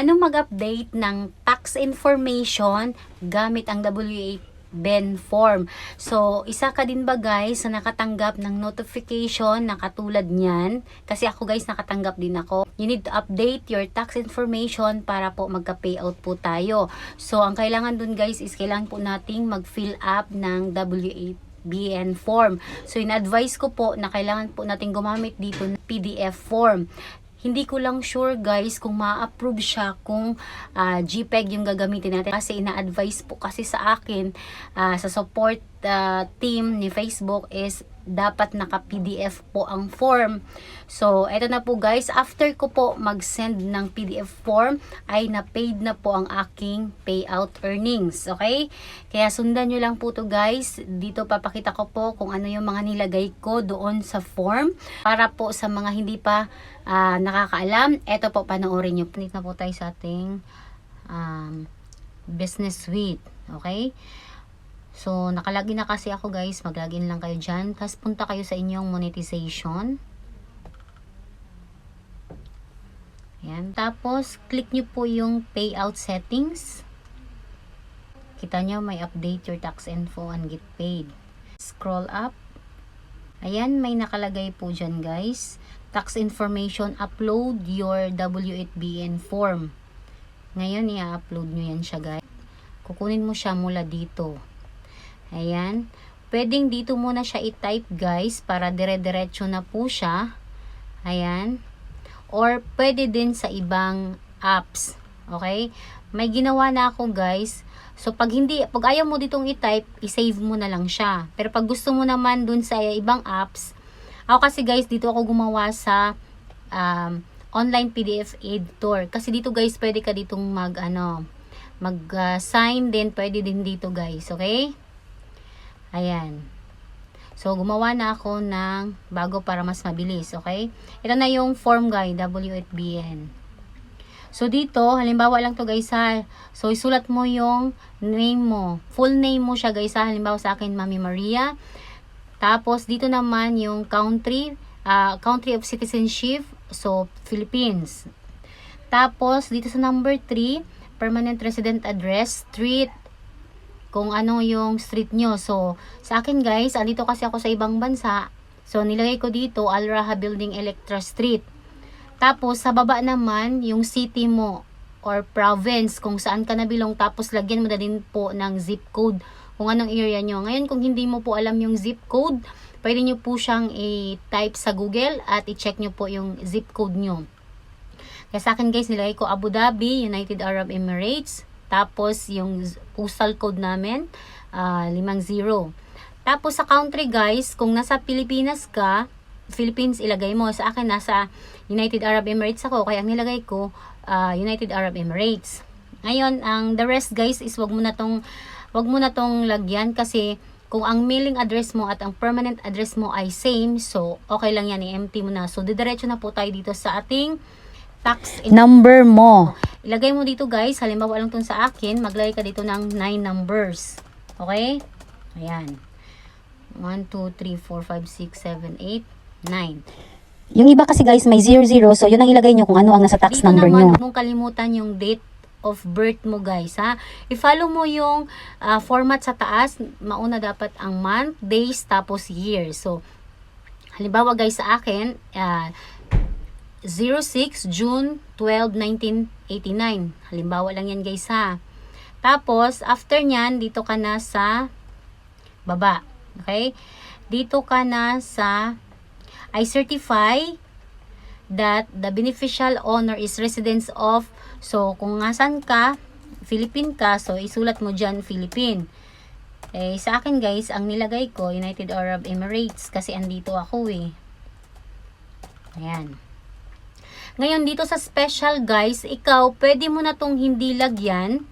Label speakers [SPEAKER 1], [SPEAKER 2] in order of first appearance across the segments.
[SPEAKER 1] paano mag-update ng tax information gamit ang W8 Ben form. So, isa ka din ba guys na nakatanggap ng notification na katulad niyan? Kasi ako guys nakatanggap din ako. You need to update your tax information para po magka-payout po tayo. So, ang kailangan dun guys is kailangan po nating mag-fill up ng W8 BN form. So, in-advise ko po na kailangan po natin gumamit dito ng PDF form. Hindi ko lang sure guys kung ma-approve siya kung ah, JPEG yung gagamitin natin. Kasi ina-advise po kasi sa akin ah, sa support ah, team ni Facebook is dapat naka-PDF po ang form. So, eto na po guys. After ko po mag-send ng PDF form, ay na-paid na po ang aking payout earnings. Okay? Kaya sundan nyo lang po to guys. Dito papakita ko po kung ano yung mga nilagay ko doon sa form. Para po sa mga hindi pa ah, nakakaalam, eto po panoorin nyo. Punit na po tayo sa ating um, business suite. Okay? So, nakalagin na kasi ako guys. Maglagin lang kayo dyan. Tapos punta kayo sa inyong monetization. Yan. Tapos, click nyo po yung payout settings. Kita nyo, may update your tax info and get paid. Scroll up. Ayan, may nakalagay po dyan guys. Tax information, upload your W8BN form. Ngayon, i-upload nyo yan siya guys. Kukunin mo siya mula dito. Ayan. Pwedeng dito muna siya i-type guys para dire-diretso na po siya. Ayan. Or pwede din sa ibang apps. Okay? May ginawa na ako guys. So pag hindi, pag ayaw mo ditong i-type, i-save mo na lang siya. Pero pag gusto mo naman dun sa ibang apps, ako kasi guys, dito ako gumawa sa um, online PDF editor. Kasi dito guys, pwede ka ditong mag, ano, mag-sign din, pwede din dito guys. Okay? Ayan. So, gumawa na ako ng bago para mas mabilis. Okay? Ito na yung form guide, W8BN. So, dito, halimbawa lang to guys ha. So, isulat mo yung name mo. Full name mo siya guys ha. Halimbawa sa akin, Mami Maria. Tapos, dito naman yung country, ah, country of citizenship. So, Philippines. Tapos, dito sa number 3, permanent resident address, street, kung ano yung street nyo. So, sa akin guys, andito kasi ako sa ibang bansa. So, nilagay ko dito, Al Raha Building Electra Street. Tapos, sa baba naman, yung city mo or province, kung saan ka nabilong. Tapos, lagyan mo na din po ng zip code kung anong area nyo. Ngayon, kung hindi mo po alam yung zip code, pwede nyo po siyang i-type sa Google at i-check nyo po yung zip code nyo. Kaya sa akin guys, nilagay ko Abu Dhabi, United Arab Emirates. Tapos yung postal code namin, ah, 50. Tapos sa country guys, kung nasa Pilipinas ka, Philippines ilagay mo. Sa akin nasa United Arab Emirates ako, kaya ang nilagay ko ah, United Arab Emirates. Ngayon, ang the rest guys is wag mo na tong wag mo na tong lagyan kasi kung ang mailing address mo at ang permanent address mo ay same, so okay lang yan, i-empty mo na. So, didiretso na po tayo dito sa ating tax number mo. Ilagay mo dito guys, halimbawa lang tong sa akin, maglagay ka dito ng 9 numbers. Okay? Ayan. 1, 2, 3, 4, 5, 6, 7, 8, 9.
[SPEAKER 2] Yung iba kasi guys may 00 so yun ang ilagay nyo kung ano ang nasa tax
[SPEAKER 1] Dito
[SPEAKER 2] number nyo.
[SPEAKER 1] mong kalimutan yung date of birth mo guys ha. I-follow mo yung ah, format sa taas. Mauna dapat ang month, days, tapos year. So, halimbawa guys sa akin, ah, 06 June 12, 1989. Halimbawa lang yan guys ha. Tapos, after nyan, dito ka na sa baba. Okay? Dito ka na sa I certify that the beneficial owner is residents of so kung ngasan ka Philippine ka so isulat mo dyan Philippine eh sa akin guys ang nilagay ko United Arab Emirates kasi andito ako eh ayan ngayon dito sa special guys ikaw pwede mo na tong hindi lagyan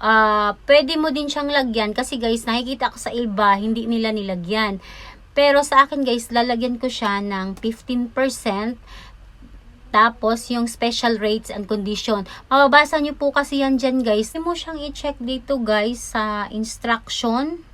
[SPEAKER 1] ah pwede mo din siyang lagyan kasi guys nakikita ko sa iba hindi nila nilagyan pero sa akin guys, lalagyan ko siya ng 15%. Tapos yung special rates and condition. Mababasa nyo po kasi yan dyan guys. Hindi mo siyang i-check dito guys sa instruction.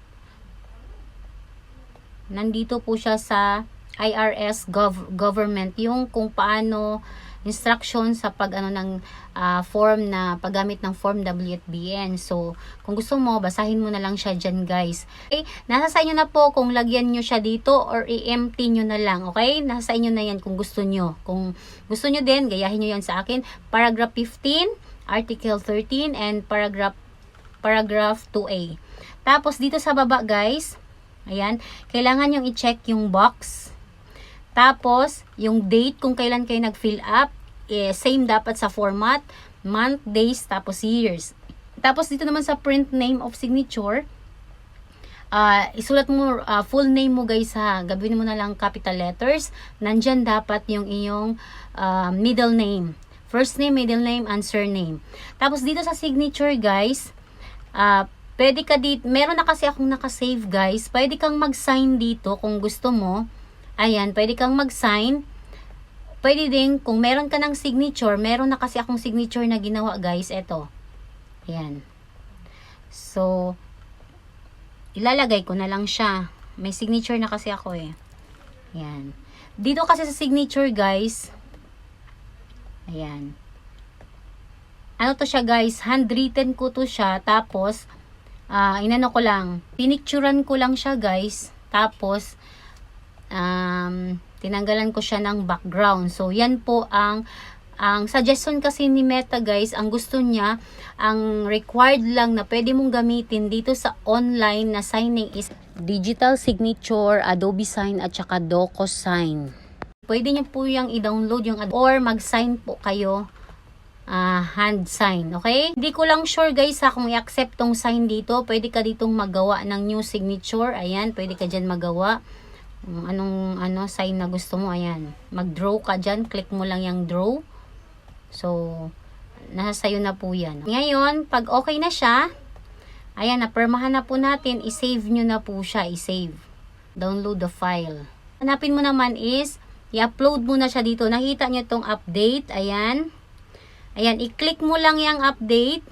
[SPEAKER 1] Nandito po siya sa IRS gov- government. Yung kung paano instruction sa pag ano ng ah, form na paggamit ng form WFBN. So, kung gusto mo, basahin mo na lang siya dyan guys. Okay? Nasa sa inyo na po kung lagyan nyo siya dito or i-empty nyo na lang. Okay? Nasa sa inyo na yan kung gusto nyo. Kung gusto nyo din, gayahin nyo yan sa akin. Paragraph 15, Article 13, and paragraph paragraph 2A. Tapos, dito sa baba guys, ayan, kailangan yung i-check yung box. Tapos, yung date kung kailan kayo nag-fill up, eh, same dapat sa format, month, days, tapos years. Tapos dito naman sa print name of signature, ah isulat mo ah, full name mo guys ha. Gawin mo na lang capital letters. Nandyan dapat yung iyong ah, middle name. First name, middle name, and surname. Tapos dito sa signature guys, ah pwede ka dito, meron na kasi akong nakasave guys. Pwede kang mag-sign dito kung gusto mo. Ayan, pwede kang mag-sign. Pwede din, kung meron ka ng signature, meron na kasi akong signature na ginawa guys. Ito. Ayan. So, ilalagay ko na lang siya. May signature na kasi ako eh. Ayan. Dito kasi sa signature guys, ayan. Ano to siya guys, handwritten ko to siya, tapos, ah inano ko lang, pinicturan ko lang siya guys, tapos, um, tinanggalan ko siya ng background. So, yan po ang ang suggestion kasi ni Meta guys, ang gusto niya, ang required lang na pwede mong gamitin dito sa online na signing is digital signature, Adobe Sign at saka Doco Sign. Pwede niyo po yung i-download yung or mag-sign po kayo ah, hand sign, okay? Hindi ko lang sure guys ha kung i-accept tong sign dito. Pwede ka ditong magawa ng new signature. Ayan, pwede ka dyan magawa. Anong ano sign na gusto mo, ayan. Mag-draw ka dyan, click mo lang yung draw. So, nasa sayo na po yan. Ngayon, pag okay na siya, ayan, napermahan na po natin, i-save nyo na po siya, i-save. Download the file. Hanapin mo naman is, i-upload mo na siya dito. Nakita nyo itong update, ayan. Ayan, i-click mo lang yung update.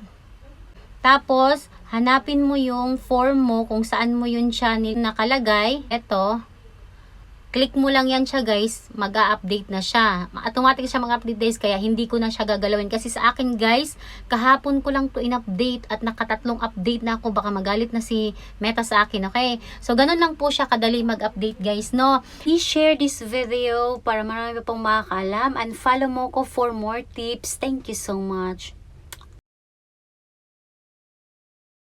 [SPEAKER 1] Tapos, hanapin mo yung form mo kung saan mo yun siya nil- nakalagay. Ito. Click mo lang yan siya guys, mag update na siya. Automatic siya mag-update guys, kaya hindi ko na siya gagalawin. Kasi sa akin guys, kahapon ko lang to in-update at nakatatlong update na ako. Baka magalit na si Meta sa akin, okay? So, ganun lang po siya kadali mag-update guys, no? Please share this video para marami pa pong makakalam and follow mo ko for more tips. Thank you so much.